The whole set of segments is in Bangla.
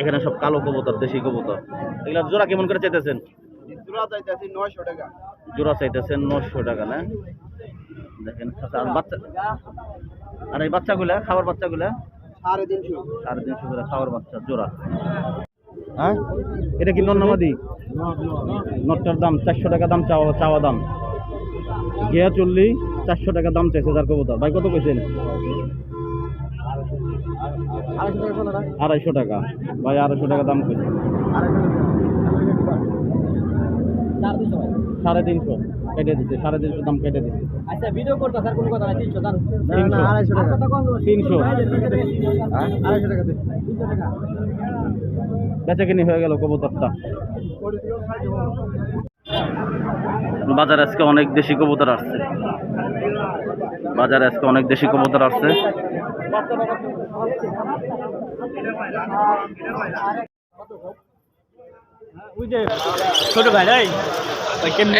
এখানে সব কালো কবুতর দেশি কবুতর। এগুলা জোড়া কেমন করে চাইতেছেন? জোড়া চাইতেছেন নশো টাকা না? দেখেন আচ্ছা, আর বাচ্চা আর এই বাচ্চাগুলা খাবার বাচ্চাগুলা? সাড়ে তিনশো। সাড়ে তিনশো করে খাবার বাচ্চা জোড়া। হ্যাঁ? এটা কি নন্নামাদি? নটটার দাম চারশো টাকা দাম চাওয়া চাওয়া দাম। গিয়া চললি চারশো টাকা দাম চাইছে যার কবুতর। ভাই কত কইছেন? আড়াইশো টাকা ভাই আড়াইশো টাকা দাম কইছে। সাড়ে তিনশো কেটে দিচ্ছে সাড়ে তিনশো দাম কেটে দিচ্ছে আচ্ছা ভিডিও করতে স্যার কোনো কথা নাই তিনশো দাম আড়াইশো টাকা। তিনশো। হ্যাঁ? আড়াইশো টাকা বেচা কিনি হয়ে গেল কবুতরটা। বাজারে আজকে অনেক দেশি কবুতর আসছে। বাজারে আজকে অনেক দেশি কবুতর আসছে। ছোট ভাই কেমনি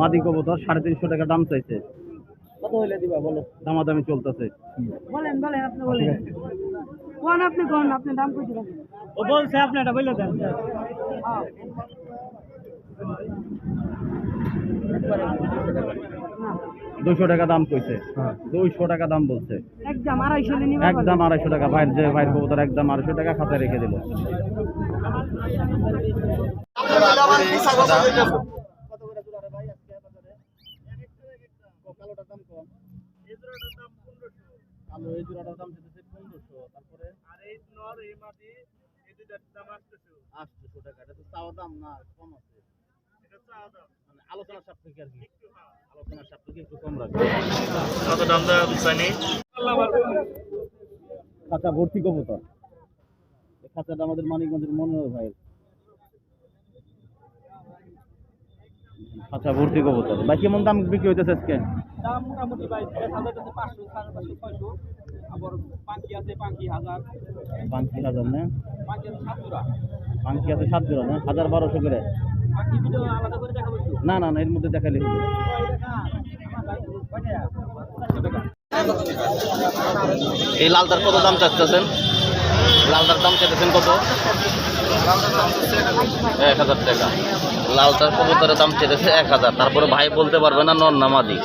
মাদি কবুতর সাড়ে তিনশো টাকা দাম চাইছে। কত হইলে দিবা বলো। দামাদামি চলতেছে। বলেন বলেন আপনি বলেন। কোন আপনি কোন আপনি দাম কইতে থাকেন ও বলছে আপনি এটা বললে দেন। দুশো টাকা দাম কইছে। দুইশো টাকা দাম বলছে। একদম আড়াইশো নিবা একদম আড়াইশো টাকা। ভাইয়ের যে ভাইয়ের কবুতর একদম আড়াইশো টাকা খাতায় রেখে দিল। আলোচনা সাপেক্ষে আর কি। আলোচনা সাপেক্ষে একটু কম রাখবে। কত দাম দেওয়া চাইনি খাঁচা ভর্তি কবুতর। এই খাঁচাটা আমাদের মানিকগঞ্জের মনোহর ভাইয়ের। খাঁচা ভর্তি কবুতর। ভাই কেমন দাম বিক্রি হইতেছে আজকে? দাম মোটামুটি ভাই সাদা কাছে পাঁচশো সাড়ে পাঁচশো ছয়শো। আবার পাঙ্কি আছে পাঙ্কি হাজার। হাজার না? পাঙ্কি আছে আছে সাত জোড়া না? হাজার বারোশো করে? আলাদা করে দেখাবো না না না এর মধ্যে দেখালে হবে। এই লালটার কত দাম চাচ্ছেন? লালটার দাম চাইতেছেন কত? এক হাজার টাকা। লালটার কবুতরের দাম চাইতেছে এক হাজার। তারপরে ভাই বলতে পারবে না নর নামাদি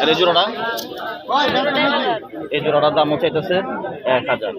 আর এই জোড়াটা? এই জোড়াটার হচ্ছে চাইতেছে এক হাজার।